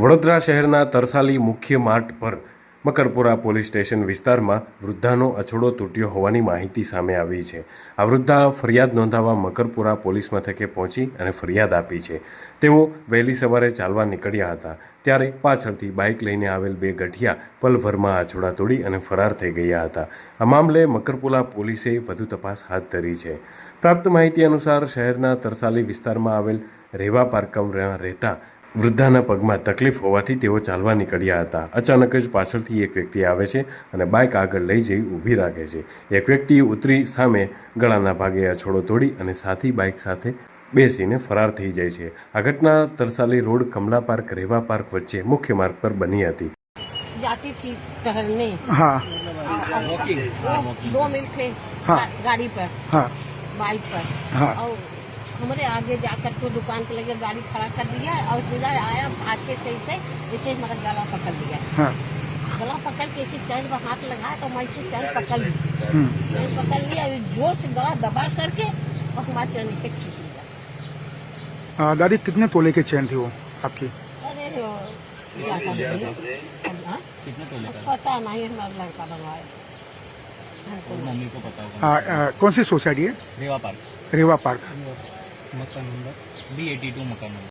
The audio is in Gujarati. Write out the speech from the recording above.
વડોદરા શહેરના તરસાલી મુખ્ય માર્ટ પર મકરપુરા પોલીસ સ્ટેશન વિસ્તારમાં વૃદ્ધાનો અછડો તૂટ્યો હોવાની માહિતી સામે આવી છે. આ વૃદ્ધા ફરિયાદ નોંધાવવા મકરપુરા પોલીસ મથકે પહોંચી અને ફરિયાદ આપી છે. તેઓ વહેલી સવારે ચાલવા નીકળ્યા હતા, ત્યારે પાછળથી બાઇક લઈને આવેલ બે ગઠિયા પલભરમાં અછોડા તોડી અને ફરાર થઈ ગયા હતા. આ મામલે મકરપુરા પોલીસે વધુ તપાસ હાથ ધરી છે. પ્રાપ્ત માહિતી અનુસાર શહેરના તરસાલી વિસ્તારમાં આવેલ રેવા પાર્કમાં રહેતા વૃદ્ધાના પગમાં તકલીફ હોવાથી તેઓ ચાલવા નીકળ્યા હતા અચાનક જ પાછળથી એક વ્યક્તિ આવે છે અને બાઇક આગળ લઈ જઈ ઊભી રાખે છે એક વ્યક્તિ ઉતરી સામે ગળાના ભાગે અછોડો તોડી અને સાથી બાઇક સાથે બેસીને ફરાર થઈ જાય છે આ ઘટના Tarsali road Kamala park Reva park વચ્ચે મુખ્ય માર્ગ પર બની હતી जाती थी टहलने हाँ वो दो मिल थे हाँ। गा- गाड़ी पर हाँ बाइक पर हाँ और हमारे आगे जाकर के दुकान के लगे गाड़ी खड़ा कर दिया और सीधा आया भाग के सही से जैसे मेरा गला पकड़ लिया। हाँ। गला पकड़ के इसी चैन पर हाथ लगाया तो मैं इसी चैन पकड़ ली। हम्म, चैन पकड़ लिया ज़ोर से गला दबा करके और हमारा चैन से खींच लिया। दादी कितने तोले की चैन थी वो आपकी? अरे हाँ? पता नहीं हमारा लड़का बनवाया। हमको को पता होगा। आ, आ, कौन सी सोसाइटी है? रेवा पार्क। रेवा पार्क। મકાન નંબર બી એટી ટુ મકાન નંબર